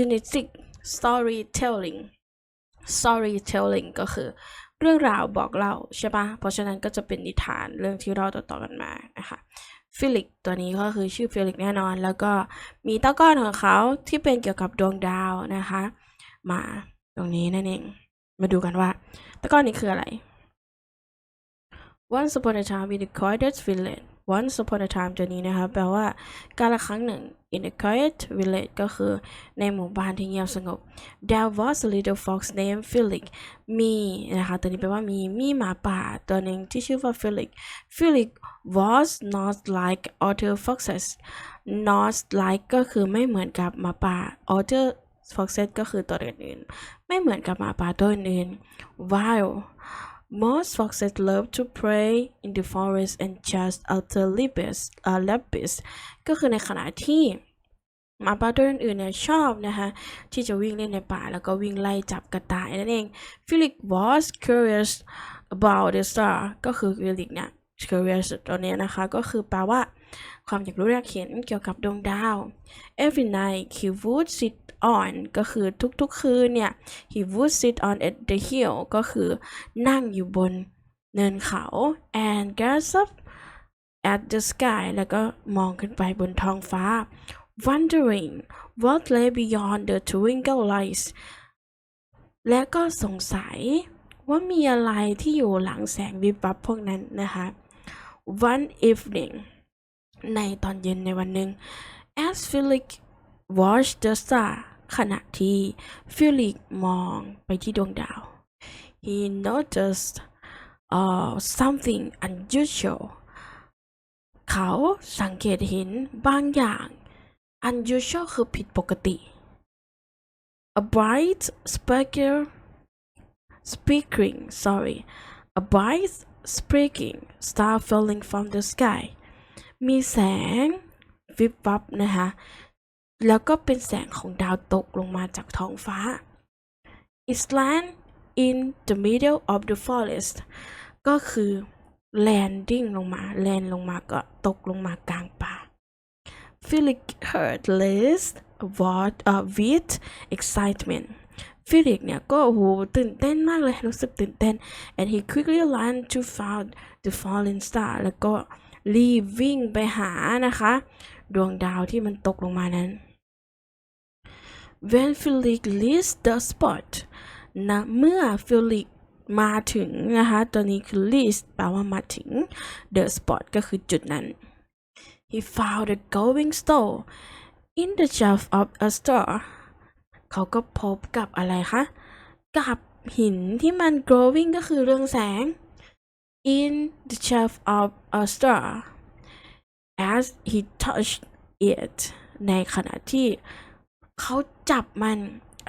genetic storytelling storytelling ก็คือเรื่องราวบอกเล่าใช่ปะเพราะฉะนั้นก็จะเป็นนิทานเรื่องที่เราต่อๆกันมานะคะฟิลิกตัวนี้ก็คือชื่อฟิลิกแน่นอน แล้วก็มีตะก้อนของเขาที่เป็นเกี่ยวกับดวงดาวนะคะ มาตรงนี้นั่นเอง มาดูกันว่าตะก้อนนี้คืออะไร Once upon a time in the quiet village Once upon a time ตัวนี้นะคะแปลว่าการละครั้งหนึ่ง in the quiet village ก็คือในหมู่บ้านที่เงียบสงบ There was a little fox named Felix มีนะคะตัวนี้แปลว่ามีมีหมาป่าตัวหนึ่งที่ชื่อว่า Felix Felix was not like other foxes not like ก็คือไม่เหมือนกับหมาป่า other foxes ก็คือตัวอื่นๆไม่เหมือนกับหมาป่าตัวอื่นๆ while most foxes love to play in the forest and chase after rabbits เอ่อ rabbits ก็คือในขณะที่หมาป่าตัวอื่นๆเนี่ยชอบนะคะที่จะวิ่งเล่นในป่าแล้วก็วิ่งไล่จับกระต่ายนั่นเอง Felix was curious about the star ก็คือ Felix เนี่ย curious ตัวเนี้ยนะคะก็คือแปลว่าความอยากรู้อยากเห็นเกี่ยวกับดวงดาว every night he would sit on ก็คือทุกๆคืนเนี่ย he would sit on at the hill ก็คือนั่งอยู่บนเนินเขา and gaze up at the sky แล้วก็มองขึ้นไปบนท้องฟ้า wondering what lay beyond the twinkle lights และก็สงสัยว่ามีอะไรที่อยู่หลังแสงวิบวับพวกนั้นนะคะ one evening ในตอนเย็นในวันหนึ่ง as Felix watched the star ขณะที่ฟิลิกมองไปที่ดวงดาว he noticed uh, something unusual เขาสังเกตเห็นบางอย่าง unusual คือผิดปกติ a bright sparkle speaking sorry a bright speaking star falling from the sky มีแสงวิบวับนะคะ แล้วก็เป็นแสงของดาวตกลงมาจากท้องฟ้า It land in the middle of the forest ก็คือ landing ลงมา land ลงมาก็ตกลงมากลางป่า Felix heard this what uh, with excitement ฟิลิกเนี่ยก็โอ้โหตื่นเต้นมากเลยรู้สึกตื่นเต้น and he quickly ran to find the falling star แล้วก็รีบวิ่งไปหานะคะ ดวงดาวที่มันตกลงมานั้น When Felix reached the spot นะเมื่อฟิลิกมาถึงนะคะตัวนี้คือ reach แปลว่ามาถึง the spot ก็คือจุดนั้น he found a going stone in the shaft of a star เขาก็พบกับอะไรคะ กับหินที่มัน glowing ก็คือเรืองแสง in the shaft of a star as he touched it ในขณะที่ เขาจับมัน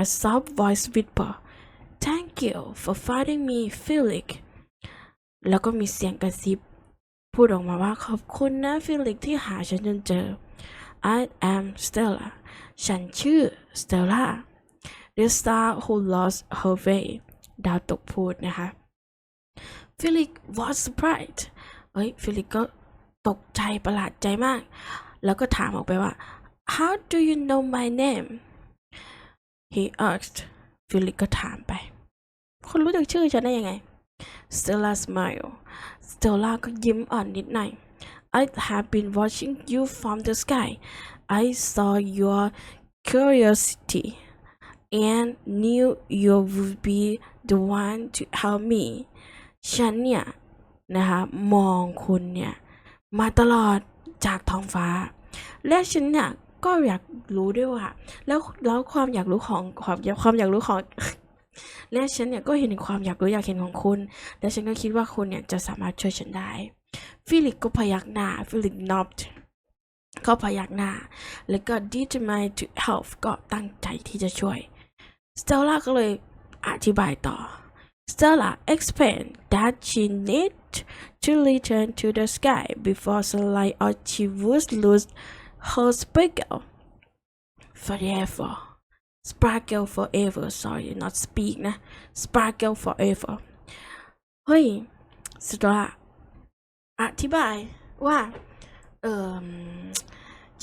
a soft voice whisper thank you for finding me Felix แล้วก็มีเสียงกระซิบ พูดออกมาว่าขอบคุณนะฟิลิกที่หาฉันจนเจอ I am Stella ฉันชื่อ Stella the star who lost her way ดาวตกพูดนะคะฟิลิก was surprised เฮ้ยฟิลิกก็ตกใจประหลาดใจมาก แล้วก็ถามออกไปว่า how do you know my name he asked ฟิลิกก็ถามไปคุณรู้จักชื่อฉันได้ยังไง Stella smile Stella ก็ยิ้มอ่อนนิดหน่อย I have been watching you from the sky I saw your curiosity and knew you would be the one to help me ฉันเนี่ยนะคะมองคุณเนี่ยมาตลอดจากท้องฟ้า และฉันเนี่ย ก็อยากรู้ด้วยว่าแล้วแล้วความอยากรู้ของความความอยากรู้ของและฉันเนี่ยก็เห็นความอยากรู้อยากเห็นของคุณ และฉันก็คิดว่าคุณเนี่ยจะสามารถช่วยฉันได้ ฟิลิกก็พยักหน้า ฟิลิกนอบเขาพยักหน้า แล้วก็ determined to help ก็ตั้งใจที่จะช่วย สเตลล่าก็เลยอธิบายต่อ Stella explained that she needed to return to the sky before sunlight or she would lose her sparkle forever. Sparkle forever sorry not speak นะ Sparkle forever เฮ้ยสเตลล่าอธิบายว่า เออ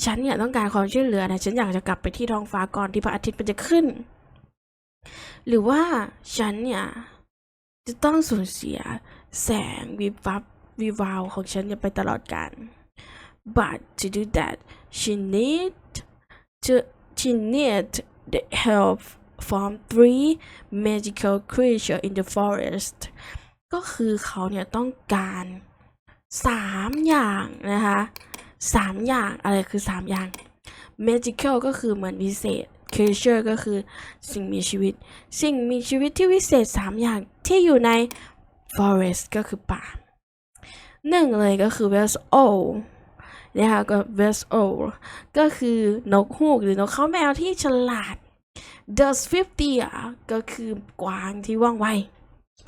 ฉันเนี่ยต้องการความช่วยเหลือนะฉันอยากจะกลับไปที่ท้องฟ้าก่อนที่พระอาทิตย์มันจะขึ้น หรือว่าฉันเนี่ย จะต้องสูญเสียแสงวิบวับวิวาวของฉันเนี่ยไปตลอดกาล but to do that she need to she need the help from three magical creature in the forest ก็คือเขาเนี่ยต้องการสามอย่างนะคะสามอย่างอะไรคือสามอย่าง magical ก็คือเหมือนวิเศษ creature ก็คือสิ่งมีชีวิต สิ่งมีชีวิตที่วิเศษสามอย่างที่อยู่ใน forest ก็คือป่าหนึ่งเลยก็คือ vessel นะคะก็ vessel ก็คือนกฮูกหรือนกเขาแมวที่ฉลาด the s w i f t i ก็คือกวางที่ว่องไว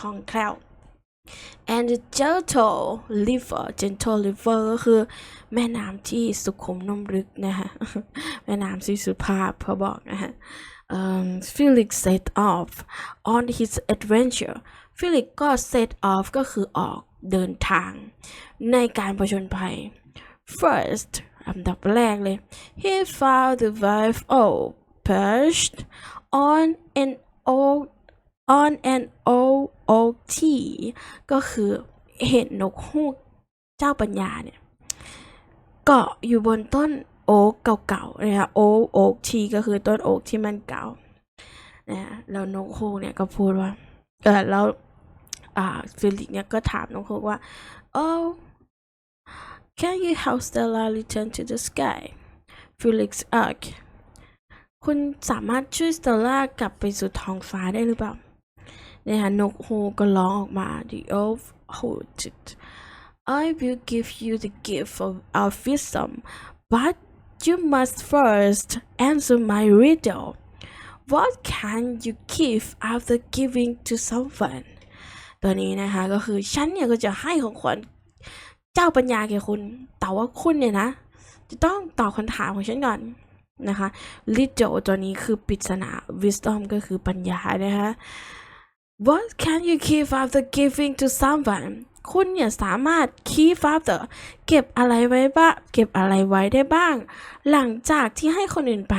คล่องแคล่ว and the gentle river gentle river ก็คือแม่น้ำที่สุขุมนุ่มลึกนะคะแม่น้ำที่สุภาพเขาบอกนะคะ um, Felix set off on his adventure Felix ก็ set off ก็คือออกเดินทางในการผจญภัย first อันดับแรกเลย he found the wife oh perched on an old on an old oak tree ก็คือเห็นนกฮูกเจ้าปัญญาเนี่ยเกาะอยู่บนต้นโอ๊กเก่าๆนะคะโอ๊กโอ๊กทีก็คือต้นโอ๊กที่มันเก่านะแล้วนกฮูกเนี่ยก็พูดว่าเออแล้วอ่าฟิลิปเนี่ยก็ถามนกฮูกว่า oh can you help Stella return to the sky Felix asked คุณสามารถช่วยสเตลล่ากลับไปสู่ท้องฟ้าได้หรือเปล่านะคะนกฮูกก็ร้องออกมา the elf hooted I will give you the gift of our wisdom, but you must first answer my riddle. What can you give after giving to someone? ตัวนี้นะคะก็คือฉันเนี่ยก็จะให้ของขวัญ เจ้าปัญญาแก่คุณ แต่ว่าคุณเนี่ยนะ จะต้องตอบคำถามของฉันก่อนนะคะ riddle ตัวนี้คือปริศนา wisdom ก็คือปัญญานะคะ What can you give after giving to someone คุณเนี่ยสามารถ keep after เก็บอะไรไว้บ้างเก็บอะไรไว้ได้บ้าง หลังจากที่ให้คนอื่นไป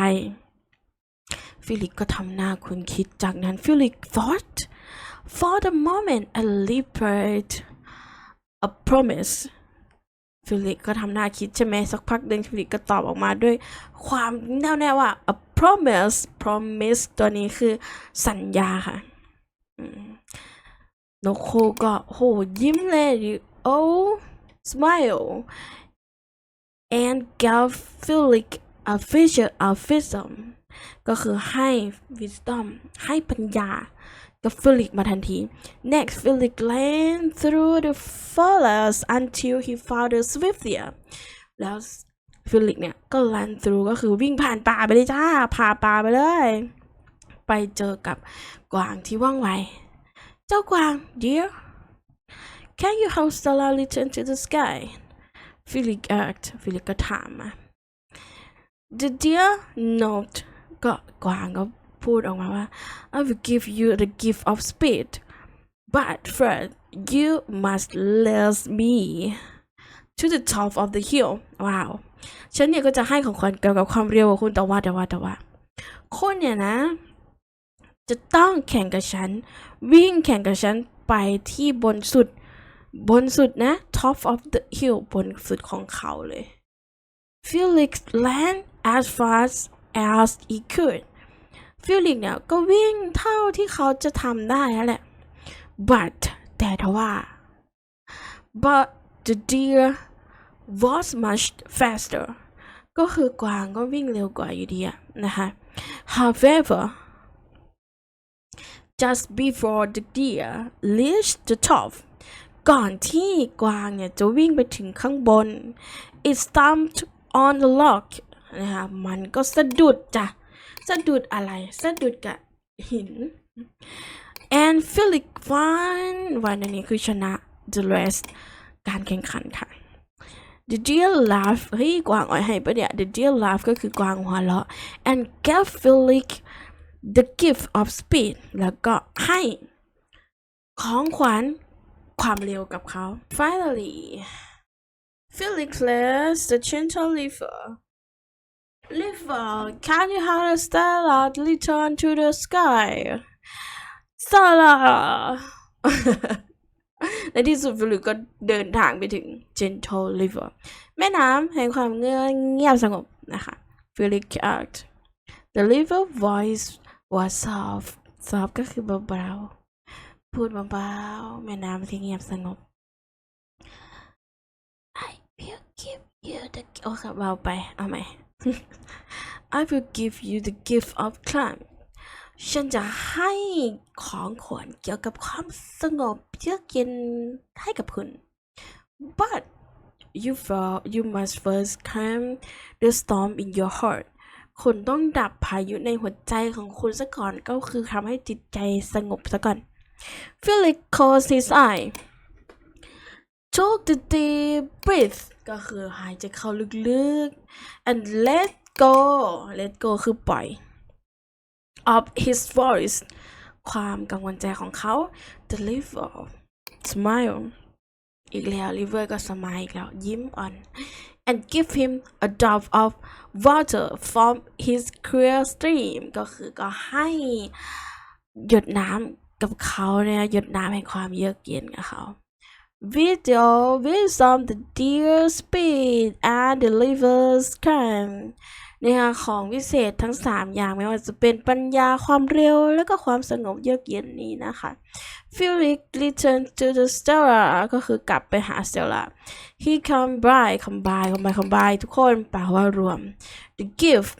ฟิลิปก็ทำหน้าคุณคิดจากนั้นฟิลิป thought for the moment a leopard a promise ฟิลิปก็ทำหน้าคิดใช่ไหมสักพักหนึ่งฟิลิปก็ตอบออกมาด้วยความแน่วแน่ว่า a promise promise ตัวนี้คือสัญญาค่ะนกฮูกก็โหยิ้มเลย oh smile and gave Felix a vision of wisdom ก็คือให้ wisdom ให้ปัญญา กับ Felix มาทันที next Felix ran through the forest until he found the swiftier แล้วฟิลิกเนี่ยก็ run through ก็คือวิ่งผ่านป่าไปเลยจ้าผ่าป่าไปเลย ไปเจอกับกวางที่ว่องไว เจ้ากวาง dear can you help Stella return to the sky Felix asked ฟิลิกก็ถามมา the deer note ก็กวางก็ พูดออกมาว่า I will give you the gift of speed but first you must lead me to the top of the hill ว้าว ฉันเนี่ยก็จะให้ของขวัญเกี่ยวกับความเร็วของคุณแต่ว่าแต่ว่าแต่ว่าคุณเนี่ยนะ จะต้องแข่งกับฉัน วิ่งแข่งกับฉันไปที่บนสุด บนสุดนะ top of the hill บนสุดของเขาเลย Felix ran as fast as he could ฟิลิกเนี่ยก็วิ่งเท่าที่เขาจะทำได้นั่นแหละ but แต่ทว่า but the deer was much faster ก็คือกวางก็วิ่งเร็วกว่าอยู่ดีอะนะคะ however just before the deer reached the top ก่อนที่กวางเนี่ยจะวิ่งไปถึงข้างบน it stomped on the log นะคะมันก็สะดุดจ้ะ สะดุดอะไรสะดุดกับหิน and Felix won วันนนี้คือชนะ the rest การแข่งขันค่ะ the deer laugh เฮ้ยกวางอ่อยให้ปะเนี่ย the deer laugh ก็คือกวางหัวเราะ and gave Felix the gift of speed แล้วก็ให้ของขวัญความเร็วกับเขา finally Felix left the gentle river Liver can you have a Stella return to the sky Stella ในที่สุดฟิลิปก็เดินทางไปถึง Gentle River แม่น้ำแห่งความเงียบสงบนะคะ Philip asked The river voice was soft soft ก็คือเบาๆ พูดเบาๆ แม่น้ำที่เงียบสงบ I will give you the โอ้ค่ะเบาไป เอาใหม่ I will give you the gift of calm ฉันจะให้ของขวัญเกี่ยวกับความสงบเยือกเย็นให้กับคุณ but you for you must first calm the storm in your heart คุณต้องดับพายุในหัวใจของคุณซะก่อนก็คือทำให้จิตใจสงบซะก่อน Philip closed his eye took the deep breath ก็คือหายใจเข้าลึกๆ and let go let go คือปล่อย of his voice ความกังวลใจของเขา the liver smile อีกแล้ว liver ก็สมายอีกแล้ว ยิ้มอ่อน and give him a drop of water from his clear stream ก็คือก็ให้หยดน้ำกับเขาเนี่ยหยดน้ำแห่งความเยือกเย็นกับเขา with your wisdom the dear speed and the liver's calm นะคะของวิเศษทั้ง 3 อย่างไม่ว่าจะเป็นปัญญาความเร็ว และก็ความสงบเยือกเย็นนี้นะคะ Felix returned to the Stella ก็คือกลับไปหา Stella he combined combine combine combine ทุกคนแปลว่ารวม the gift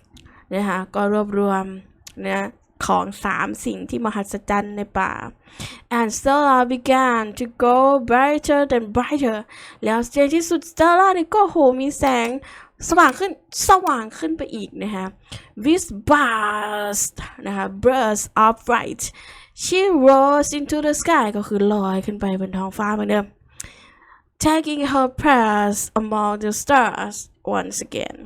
นะคะก็รวบรวมนะ ของสามสิ่งที่มหัศจรรย์ในป่า and Stella began to go brighter than brighter แล้วในที่สุด Stella นี่ก็โหมีแสงสว่างขึ้นสว่างขึ้นไปอีกนะคะ with burst นะคะ burst of light she rose into the sky ก็คือลอยขึ้นไปบนท้องฟ้าเหมือนเดิม taking her place among the stars once again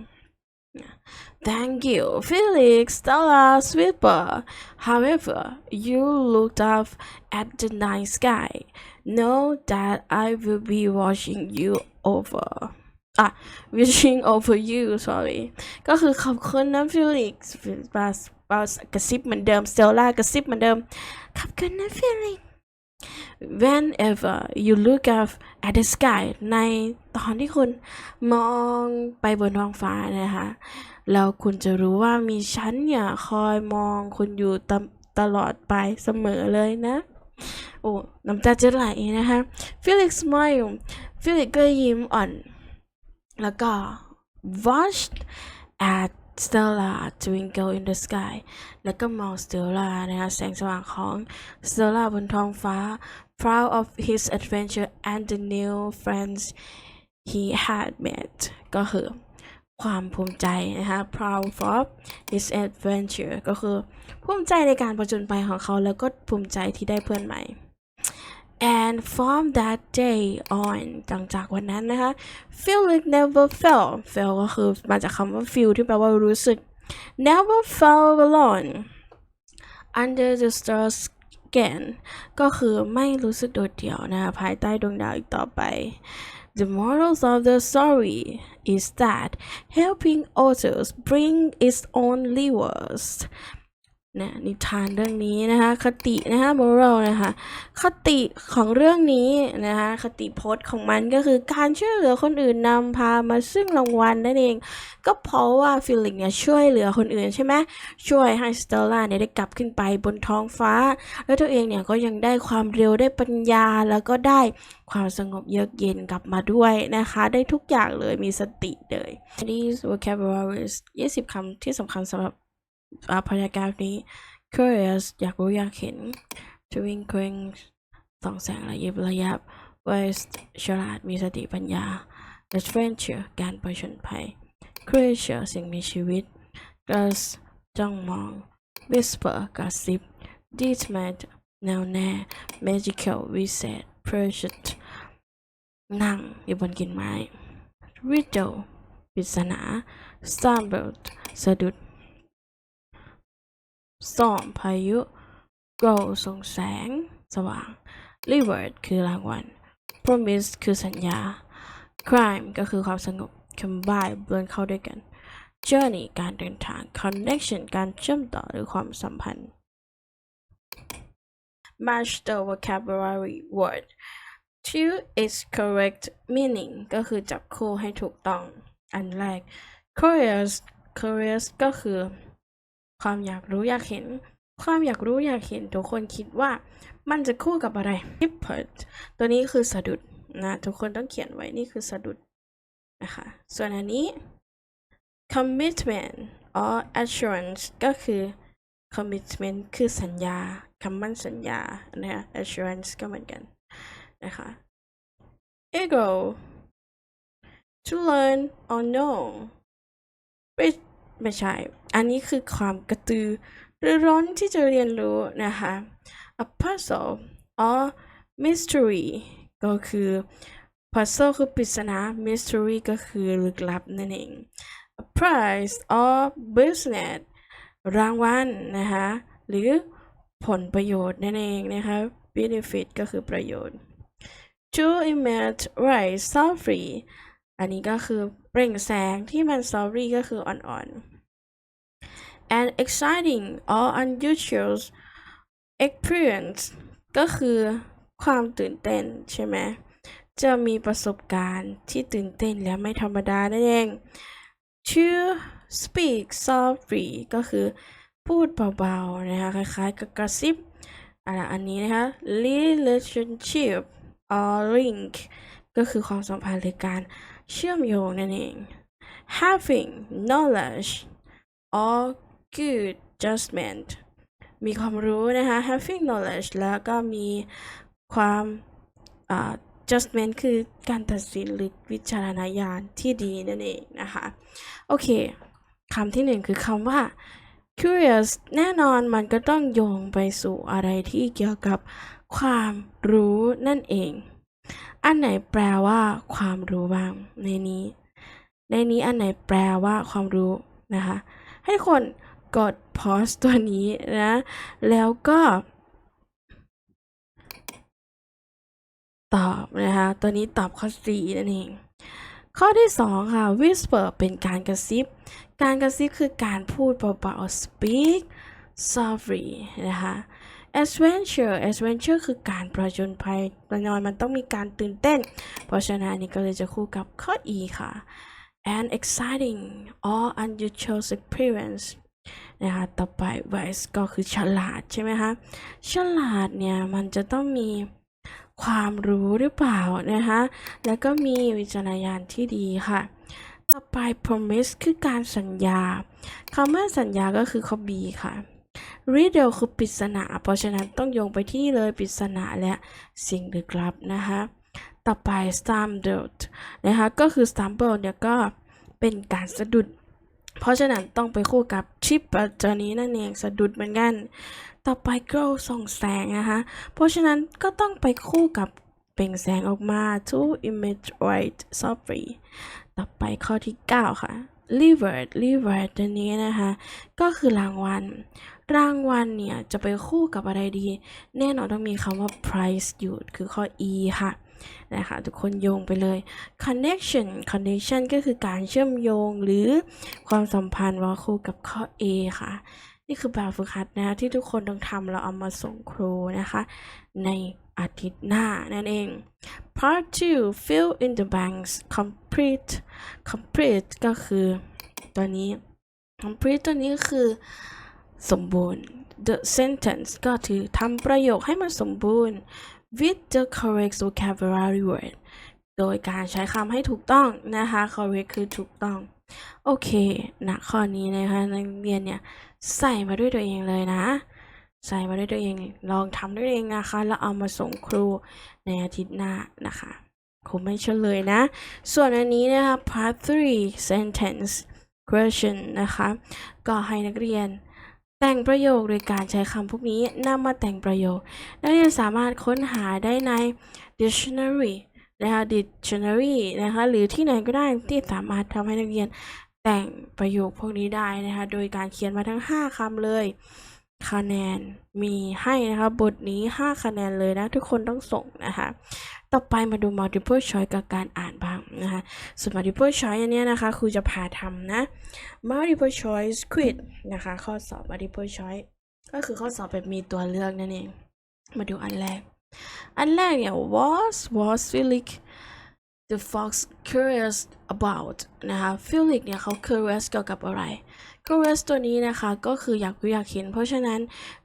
Thank you, Felix, Stella, Sweeper. However, you looked up at the night sky. Know that I will be watching you over. อ่ะ watching over you sorry ก็คือขอบคุณนะ Felix บาสบาสกระซิบเหมือนเดิม Stella กระซิบเหมือนเดิม ขอบคุณนะ Felix whenever you look up at the sky ในตอนที่คุณมองไปบนท้องฟ้านะคะแล้วคุณจะรู้ว่ามีฉันเนี่ยคอยมองคุณอยู่ตตลอดไปเสมอเลยนะ โอ้ น้ำตาจะไหลนะคะ Felix smile Felix ก็ยิ้มอ่อน แล้วก็ watched at Stella twinkle in the sky แล้วก็มอง Stella นะคะแสงสว่างของ Stella บนท้องฟ้า proud of his adventure and the new friends he had met ก็คือความภูมิใจนะคะ proud of his adventure ก็คือภูมิใจในการประจนไปของเขาแล้วก็ภูมิใจที่ได้เพื่อนใหม่ and from that day on จังจากวันนั้นนะคะ Felix never felt felt ก็คือมาจากคำว่า feel ที่แปลว่ารู้สึก never felt alone under the stars again ก็คือไม่รู้สึกโดดเดี่ยวนะคะภายใต้ดวงดาวอีกต่อไป The moral of the story is that helping others bring its own rewards นะนิทานเรื่องนี้นะคะคตินะคะ moral นะคะคติของเรื่องนี้นะคะคติพจน์ของมันก็คือการช่วยเหลือคนอื่นนำพามาซึ่งรางวัลนั่นเอง ก็เพราะว่าฟิลิกเนี่ยช่วยเหลือคนอื่นใช่ไหมช่วยให้สเตลล่าเนี่ยได้กลับขึ้นไปบนท้องฟ้า แล้วตัวเองเนี่ยก็ยังได้ความเร็วได้ปัญญาแล้วก็ได้ความสงบเยือกเย็นกลับมาด้วยนะคะ ได้ทุกอย่างเลยมีสติเลย These vocabularies 20คำที่สำคัญสำหรับ พยากรณ์นี้ curious อยากรู้อยากเห็น twinkling สองแสงระยิบระยับ wise ฉลาดมีสติปัญญา adventure การประชนภัย creature สิ่งมีชีวิต gus จ้องมอง whisper กระซิบ dismay แนวแน่ magical วิเศษ precious นั่งอยู่บนกิ่งไม้ riddle ปริศนา stumbled สะดุด สองพายุ Go ส่งแสง สว่าง Reward คือรางวัล Promise คือสัญญา Crime ก็คือความสงบ Combine เบลนเข้าด้วยกัน Journey การเดินทาง Connection การเชื่อมต่อหรือความสัมพันธ์ Match the vocabulary word to its correct meaning ก็คือจับคู่ให้ถูกต้อง อันแรก Curious curious ก็คือ ความอยากรู้อยากเห็น ความอยากรู้อยากเห็นทุกคนคิดว่ามันจะคู่กับอะไร impert ตัวนี้คือสะดุดนะทุกคนต้องเขียนไว้นี่คือสะดุดนะคะส่วนอันนี้ commitment or assurance ก็คือ commitment คือสัญญาคำมั่นสัญญานะคะ assurance ก็เหมือนกันนะคะ ego to learn or know ไม่ ไม่ใช่ อันนี้คือความกระตือรือร้นที่จะเรียนรู้นะคะ a puzzle or mystery ก็คือ puzzle คือปริศนา mystery ก็คือลึกลับนั่นเอง a prize or business รางวัลนะคะ หรือผลประโยชน์นั่นเองนะคะ benefit ก็คือประโยชน์ to emit light softly อันนี้ก็คือเปล่งแสงที่มัน softly ก็คืออ่อน ๆ and exciting or unusual experience ก็คือความตื่นเต้นใช่ไหมจะมีประสบการณ์ที่ตื่นเต้นและไม่ธรรมดานั่นเอง to speak softly ก็คือพูดเบาๆ นะคะ คล้ายๆกับกระซิบอะอันนี้นะคะ relationship or link ก็คือความสัมพันธ์หรือการ เชื่อมโยงนั่นเอง having knowledge or good judgment มีความรู้นะคะ having knowledge แล้วก็มีความ judgment คือการตัดสินหรือวิจารณญาณที่ดีนั่นเองนะคะ โอเคคำที่หนึ่งคือคำว่า curious แน่นอนมันก็ต้องโยงไปสู่อะไรที่เกี่ยวกับความรู้นั่นเอง อันไหนแปลว่า ความรู้บ้าง ในนี้ ในนี้อันไหนแปลว่าความรู้นะคะ ให้คนกด pause ตัวนี้นะ แล้วก็ ตอบนะคะ ตัวนี้ตอบข้อ4นั่นเอง ข้อที่2ค่ะ whisper เป็นการกระซิบ การกระซิบคือการพูดเบาๆ speak softly นะคะ adventure adventure คือการประจนภัยแน่นอนมันต้องมีการตื่นเต้น เพราะฉะนั้นนนี้ก็เลยจะคู่กับข้อ e ค่ะ and exciting or unusual experience นะคะต่อไป wise ก็คือฉลาดใช่ไหมคะฉลาดเนี่ยมันจะต้องมีความรู้หรือเปล่านะคะแล้วก็มีวิจารณญาณที่ดีค่ะ ต่อไป promise คือการสัญญาคำว่าสัญญาก็คือข้อ B ค่ะ riddle คือปริศนา เพราะฉะนั้นต้องโยงไปที่เลยปริศนาและสิ่งลึกลับนะคะต่อไป stumble นะคะก็คือ stumble เนี่ยก็เป็นการสะดุด เพราะฉะนั้นต้องไปคู่กับ chip ตัวนี้นั่นเองสะดุดเหมือนกัน ต่อไป glow ส่องแสงนะคะเพราะฉะนั้นก็ต้องไปคู่กับเปล่งแสงออกมา to emit light softly ต่อไปข้อที่ 9 ค่ะ reward reward ตัวนี้นะคะ ก็คือรางวัล รางวัลเนี่ย จะไปคู่กับอะไรดี แน่นอนต้องมีคำว่า price อยู่ คือข้อ e ค่ะนะคะทุกคนโยงไปเลย connection connection ก็คือการเชื่อมโยงหรือความสัมพันธ์ว่าคู่กับข้อ a ค่ะ นี่คือแบบฝึกหัดนะที่ทุกคนต้องทำแล้วเอามาส่งครูนะคะ ในอาทิตย์หน้านั่นเอง part 2 fill in the blanks complete complete ก็คือตัวนี้ complete ตัวนี้คือ สมบูรณ์ the sentence ก็คือทำประโยคให้มันสมบูรณ์ with the correct vocabulary word โดยการใช้คำให้ถูกต้องนะคะ correct คือถูกต้อง โอเคนะข้อนี้นะคะนักเรียนเนี่ย ใส่มาด้วยตัวเองเลยนะ ใส่มาด้วยตัวเองลองทำด้วยเองนะคะ แล้วเอามาส่งครูในอาทิตย์หน้านะคะครูไม่เฉลยนะ ส่วนอันนี้นะคะ part 3 sentence question นะคะ ก็ให้นักเรียน แต่งประโยคโดยการใช้คำพวกนี้นำมาแต่งประโยค นักเรียนสามารถค้นหาได้ใน dictionary นะคะ dictionary นะคะ หรือที่ไหนก็ได้ที่สามารถทำให้นักเรียนแต่งประโยคพวกนี้ได้นะคะ โดยการเขียนมาทั้ง 5คำเลย คะแนนมีให้นะคะ บทนี้ 5 คะแนนเลยนะ ทุกคนต้องส่งนะคะ ต่อไปมาดู multiple choice กับการอ่านบ้างนะคะส่วน multiple choice อันนี้นะคะครูจะพาทำนะ multiple choice quiz นะคะ ข้อสอบ multiple choice ก็คือข้อสอบแบบมีตัวเลือกนั่นเอง มาดูอันแรก อันแรกเนี่ย was was Felix the fox curious about นะคะ Felix เนี่ยเขา curious เกี่ยวกับอะไร curious ตัวนี้นะคะก็คืออยากรู้อยากเห็น เพราะฉะนั้น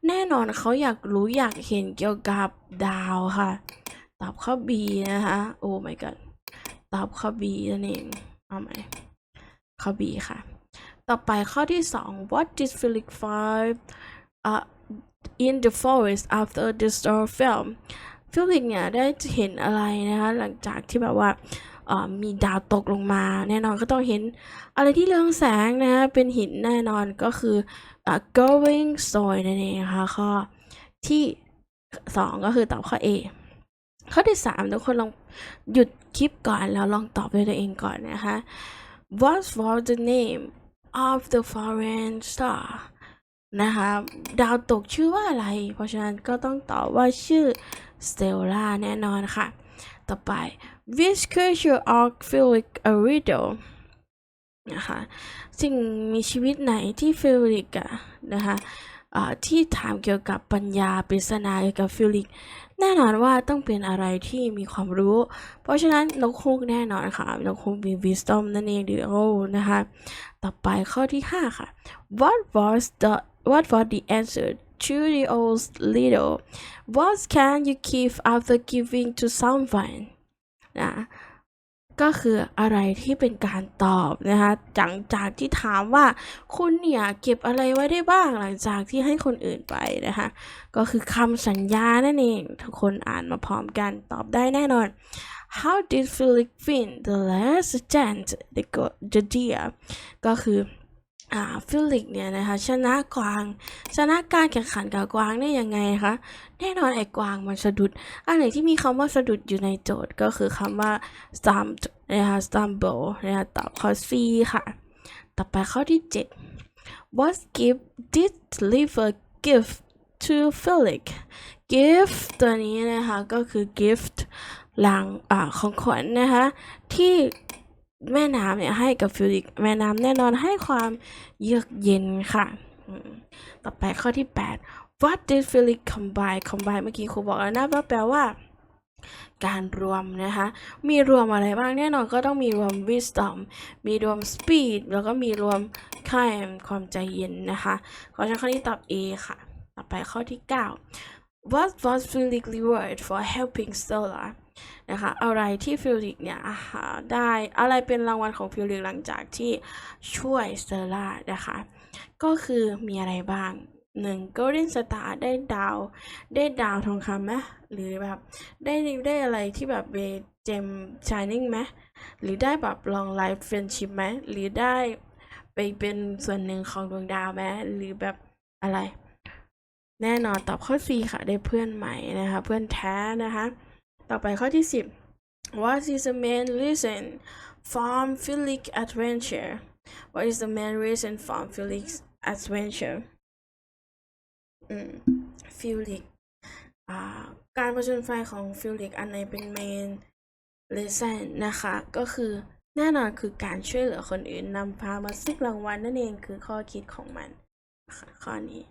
แน่นอนเขาอยากรู้อยากเห็นเกี่ยวกับดาวค่ะ ตอบข้อ B นะคะโอ้ my god ตอบข้อ B นั่นเอง เอาไหมข้อ B ค่ะ ต่อไปข้อที่ 2 What did Felix find uh, in the forest after the storm fell ฟิลิกเนี่ยได้เห็นอะไรนะคะหลังจากที่แบบว่ามีดาวตกลงมา แน่นอนก็ต้องเห็นอะไรที่เรืองแสงนะคะเป็นหินแน่นอนก็คืออ going stone นั่นเองนะคะข้อที่ 2 ก็คือตอบข้อ A ข้อที่3ทุกคนลองหยุดคลิปก่อนแล้วลองตอบด้วยตัวเองก่อนนะคะ What was the name of the foreign star นะคะดาวตกชื่อว่าอะไร เพราะฉะนั้นก็ต้องตอบว่าชื่อ Stella แน่นอนค่ะ ต่อไป Which creature are Felix a riddle นะคะสิ่งมีชีวิตไหนที่ฟิลิกอะนะคะที่ถามเกี่ยวกับปัญญาปริศนาเกี่ยวกับฟิลิก แน่นอนว่าต้องเป็นอะไรที่มีความรู้ เพราะฉะนั้นนกฮูกแน่นอนค่ะนกฮูกมี wisdom นั่นเองดีโอนะคะต่อไปข้อที่ 5 ค่ะ What was the What was the answer to the old riddle What can you give after giving to someone นะ ก็คืออะไรที่เป็นการตอบนะคะหลังจากที่ถามว่าคุณเนี่ยเก็บอะไรไว้ได้บ้างหลังจากที่ให้คนอื่นไปนะคะก็คือคำสัญญานั่นเองทุกคนอ่านมาพร้อมกันตอบได้แน่นอน How did Felix win the last chance the go- the deer ก็คือ ฟิลิกเนี่ยนะคะชนะกวาง ชนะการแข่งขันกับกวางได้ยังไงคะแน่นอนไอ้กวางมันสะดุด อันไหนที่มีคำว่าสะดุดอยู่ในโจทย์ก็คือคำว่า stump นะคะ stumble นะคะตอบข้อ C ค่ะ ต่อไปข้อที่ 7 What gift did Liver give to Felix gift ตัวนี้นะคะก็คือ gift หลังอของขวัญนะคะที่ แม่น้ำเนี่ยให้กับฟิลิกแม่น้ำแน่นอนให้ความเยือกเย็นค่ะ ต่อไปข้อที่ 8 What did Felix combine combine เมื่อกี้ครูบอกแล้วนะว่าแปลว่า การรวมนะคะ มีรวมอะไรบ้างแน่นอนก็ต้องมีรวม wisdom มีรวม speed แล้วก็มีรวม calm ความใจเย็นนะคะขอใช้ข้อนี้ตอบ A ค่ะ ต่อไปข้อที่ 9 What was Felix reward for helping Stella นะคะ อะไรที่ฟิลิกเนี่ยอาหาได้อะไรเป็นรางวัลของฟิลิกหลังจากที่ช่วยสเตลล่านะคะ ก็คือมีอะไรบ้างหนึ่ง Golden Star ได้ดาว ได้ดาวทองคำไหมหรือแบบได้ได้อะไรที่แบบเบเจมชายนิ่งไหมหรือได้แบบ long life friendship ไหมหรือได้ไปเป็นส่วนหนึ่งของดวงดาวไหมหรือแบบอะไร แน่นอนตอบข้อ C ค่ะ ได้เพื่อนใหม่นะคะ เพื่อนแท้นะคะ ต่อไปข้อที่ 10 What is the main reason from Felix adventure What is the main reason from Felix adventure อืม Felix อ่าการประจนไฟของฟิลิกอันไหนเป็นเมนเลเซนนะคะ ก็คือแน่นอนคือการช่วยเหลือคนอื่นนำพามาซึ่งรางวัลนั่นเองคือข้อคิดของมันค่ะข้อนี้